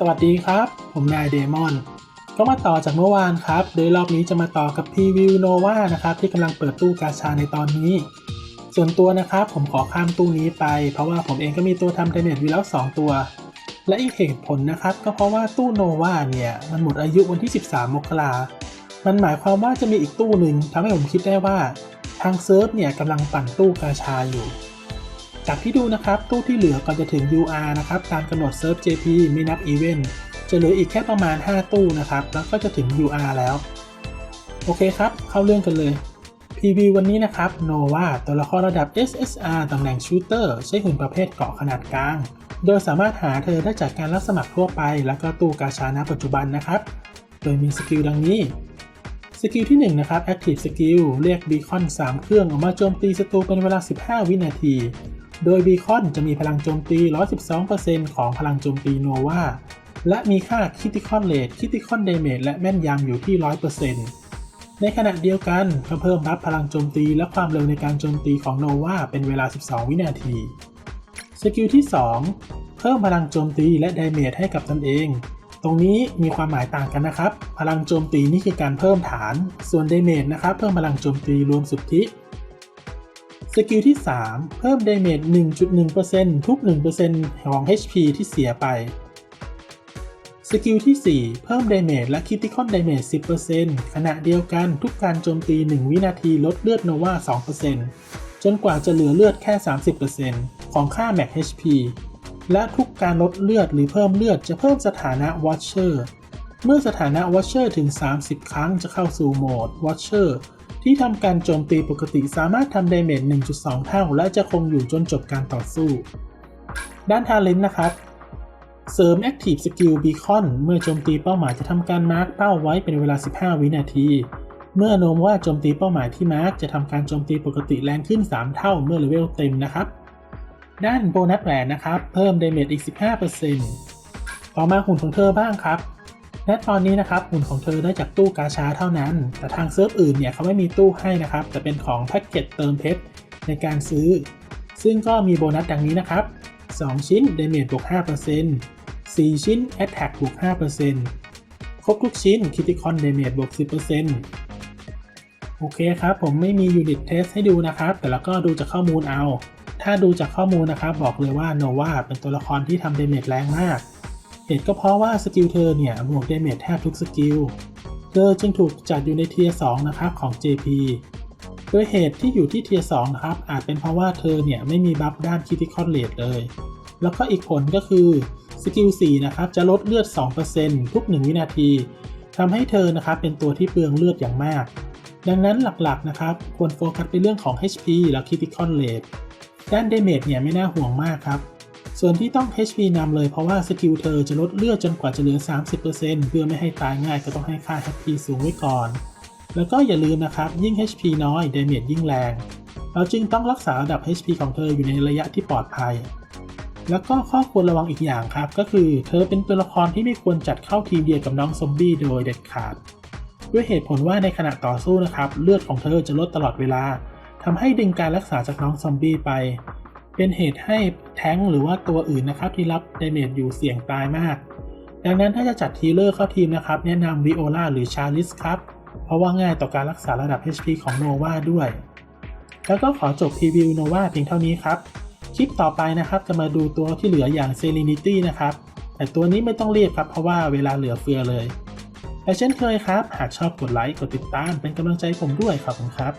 สวัสดีครับ ผมนายเดมอน ก็มาต่อจากเมื่อวานครับ โดยรอบนี้จะมาต่อกับพรีวิวโนวานะครับที่กำลังเปิดตู้กาชาในตอนนี้ ส่วนตัวนะครับผมขอข้ามตู้นี้ไป เพราะว่าผมเองก็มีตัวทำเดเมจวิแล้ว 2 ตัว และอีกเหตุผลนะครับ ก็เพราะว่าตู้โนวาเนี่ยมันหมดอายุวันที่ 13 มกรามันหมายความว่าจะมีอีกตู้หนึ่งทำให้ผมคิดได้ว่า ทางเซิร์ฟเนี่ยกำลังปั่นตู้กาชาอยู่ จากที่ดูนะครับตู้ที่เหลือก่อนจะถึง UR นะครับตามกำหนดเซิร์ฟ JP ไม่นับอีเวนต์จะเหลืออีกแค่ประมาณ 5 ตู้นะครับ แล้วก็จะถึง UR แล้ว โอเคครับ เข้าเรื่องกันเลย PV วันนี้นะครับ Nova ตัวละครระดับ SSR ตำแหน่งชูเตอร์ใช้หุ่นประเภทเกาะขนาดกลาง โดยสามารถหาเธอได้จากการรับสมัครทั่วไป แล้วก็ตู้กาชาณปัจจุบันนะครับ โดยมีสกิลดังนี้สกิลที่ 1 นะครับ Active Skill เรียกบีคอน 3 เครื่องออกมาโจมตีศัตรูเป็นเวลา 15 วินาที โดยบีคอนจะมีพลังโจมตี 112%ของพลังโจมตีโนวาและมีค่า Critical Rate Critical Damage และแม่นยำอยู่ที่ 100%ในขณะเดียวกันก็เพิ่มรับพลังโจมตีและความเร็วในการโจมตีของโนวาเป็นเวลา 12 วินาที สกิลที่ 2 เพิ่มพลังโจมตีและดเมจให้กับตนเอง ตรงนี้มีความหมายต่างกันนะครับ พลังโจมตีนี่คือการเพิ่มฐาน ส่วนดเมจนะครับเพิ่มพลังโจมตีรวมสุทธิ กิลที่ 3 เพิ่มดาเมจ1.1%ทุก 1%ของ HP ที่เสียไป สกิลที่ 4 เพิ่มดาเมจและคิติคอนดาเมจ10%ขณะเดียวกันทุกการโจมตี 1 วินาทีลดเลือดโนวา2%จนกว่าจะเหลือเลือดแค่ 30%ของค่า Max HP และทุกการลดเลือดหรือเพิ่มเลือดจะเพิ่มสถานะ Watcher เมื่อสถานะ Watcher ถึง 30 ครั้งจะเข้าสู่โหมด Watcher ที่ทำการโจมตีปกติสามารถทำดเมจ 1.2 เท่า และจะคงอยู่จนจบการต่อสู้ ด้านทาเลนต์นะครับ เสริม Active Skill Beacon เมื่อโจมตีเป้าหมายจะทำการมาร์กเป้าไว้เป็นเวลา 15 วินาที เมื่อโน้มว่าโจมตีเป้าหมายที่มาร์กจะทำการโจมตีปกติแรงขึ้น 3 เท่าเมื่อเลเวลเต็มนะครับ ด้านโบนัสแหวนนะครับ เพิ่มดเมจอีก 15%ต่อมาหุ่นของเธอบ้างครับ และตอนนี้นะครับหุ่นของเธอได้จากตู้กาชาเท่านั้น แต่ทางเซิร์ฟอื่นเนี่ยเขาไม่มีตู้ให้นะครับ แต่เป็นของแพ็กเกจเติมเพชรในการซื้อ ซึ่งก็มีโบนัสดังนี้นะครับ 2 ชิ้น Damage บวก 5% 4 ชิ้น Attack บวก 5%ครบทุกชิ้น Critical Damage บวก 10%โอเคครับ ผมไม่มี Unit Test ให้ดูนะครับ แต่แล้วก็ดูจากข้อมูลเอา ถ้าดูจากข้อมูลนะครับ บอกเลยว่า Nova เป็นตัวละครที่ทำ Damage แรงมาก เหตุก็เพราะว่าสกิลเธอเนี่ยบวก Damage แทบทุกสกิล เธอจึงถูกจัดอยู่ในเทียร์2นะครับของ JP โดยเหตุที่อยู่ที่เทียร์2นะครับ อาจเป็นเพราะว่าเธอเนี่ยไม่มีบัฟด้าน Critical Rate เลย แล้วก็อีกผลก็คือสกิล4นะครับจะลดเลือด 2%ทุก 1 วินาทีทำให้เธอนะครับเป็นตัวที่เปลืองเลือดอย่างมาก ดังนั้นหลักๆนะครับควรโฟกัสไปเรื่องของ HP และ Critical Rate ด้าน Damage เนี่ยไม่น่าห่วงมากครับ ส่วนที่ต้อง HP นำเลยเพราะว่าสกิลเธอจะลดเลือดจนกว่าจะเหลือ 30%เพื่อไม่ให้ตายง่ายก็ต้องให้ค่า HP สูงไว้ก่อน แล้วก็อย่าลืมนะครับ ยิ่ง HP น้อย Damage ยิ่งแรง เราจึงต้องรักษาระดับ HP ของเธออยู่ในระยะที่ปลอดภัย แล้วก็ข้อควรระวังอีกอย่างครับ ก็คือเธอเป็นตัวละครที่ไม่ควรจัดเข้าทีมเดียวกับน้องซอมบี้โดยเด็ดขาด ด้วยเหตุผลว่าในขณะต่อสู้นะครับเลือดของเธอจะลดตลอดเวลาทำให้ดึงการรักษาจากน้องซอมบี้ไป เป็นเหตุให้แท้งหรือว่าตัวอื่นนะครับที่รับดาเมจอยู่เสี่ยงตายมาก ดังนั้นถ้าจะจัดทีเลอร์เข้าทีมนะครับแนะนำวิโอลาหรือชาลิสครับ เพราะว่าง่ายต่อการรักษาระดับ HP ของโนวาด้วย แล้วก็ขอจบพรีวิวโนวาเพียงเท่านี้ครับ คลิปต่อไปนะครับจะมาดูตัวที่เหลืออย่าง Serenity นะครับ แต่ตัวนี้ไม่ต้องเรียกครับเพราะว่าเวลาเหลือเฟือเลยและเช่นเคยครับ หากชอบกดไลค์ กดติดตามเป็นกำลังใจผมด้วยขอบคุณครับ